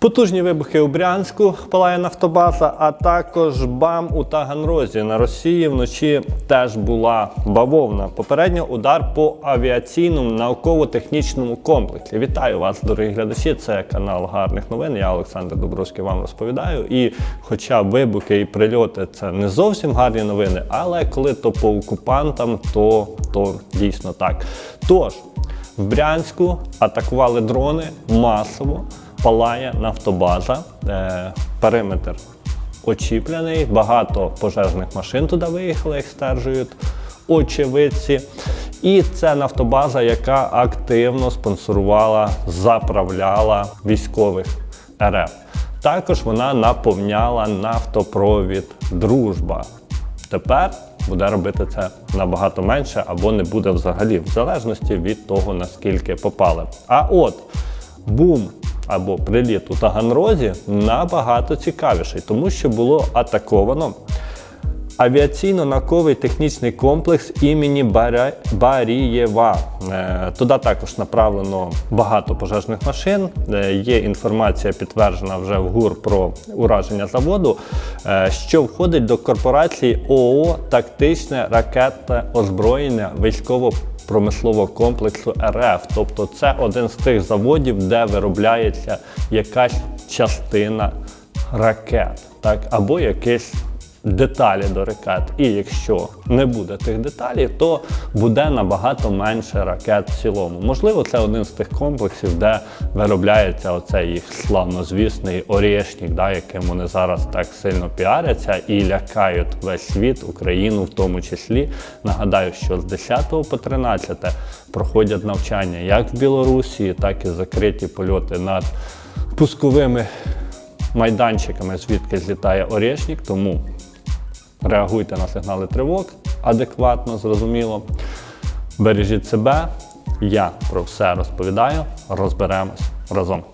Потужні вибухи у Брянську палає нафтобаза, а також БАМ у Таганрозі. На Росії вночі теж була бавовна. Попередньо удар по авіаційному науково-технічному комплексі. Вітаю вас, дорогі глядачі. Це канал гарних новин. Я Олександр Добровський вам розповідаю. І хоча вибухи і прильоти це не зовсім гарні новини, але коли то по окупантам, то, то дійсно так. Тож в Брянську атакували дрони масово палає нафтобаза, е, периметр очіпляний, багато пожежних машин туди виїхали, як стверджують очевидці. І це нафтобаза, яка активно спонсорувала, заправляла військових РФ. Також вона наповняла нафтопровід Дружба. Тепер буде робити це набагато менше або не буде взагалі, в залежності від того, наскільки попали. А от бум або приліт у Таганрозі набагато цікавіший, тому що було атаковано авіаційно-науковий технічний комплекс імені Барієва. Е, Туди також направлено багато пожежних машин. Е, Є інформація підтверджена вже в ГУР про ураження заводу, е, що входить до корпорації ООО Тактичне ракетне озброєння військово промислового комплексу РФ. Тобто це один з тих заводів, де виробляється якась частина ракет, так, або якісь деталі до ракет. І якщо не буде тих деталей, то буде набагато менше ракет в цілому. Можливо, це один з тих комплексів, де виробляється оцей їх славнозвісний орєшник, да, яким вони зараз так сильно піаряться і лякають весь світ, Україну в тому числі. Нагадаю, що з 10 по 13 проходять навчання як в Білорусі, так і закриті польоти над пусковими майданчиками, звідки злітає Орєшник, тому реагуйте на сигнали тривог адекватно, зрозуміло. Бережіть себе. Я про все розповідаю. Розберемось разом.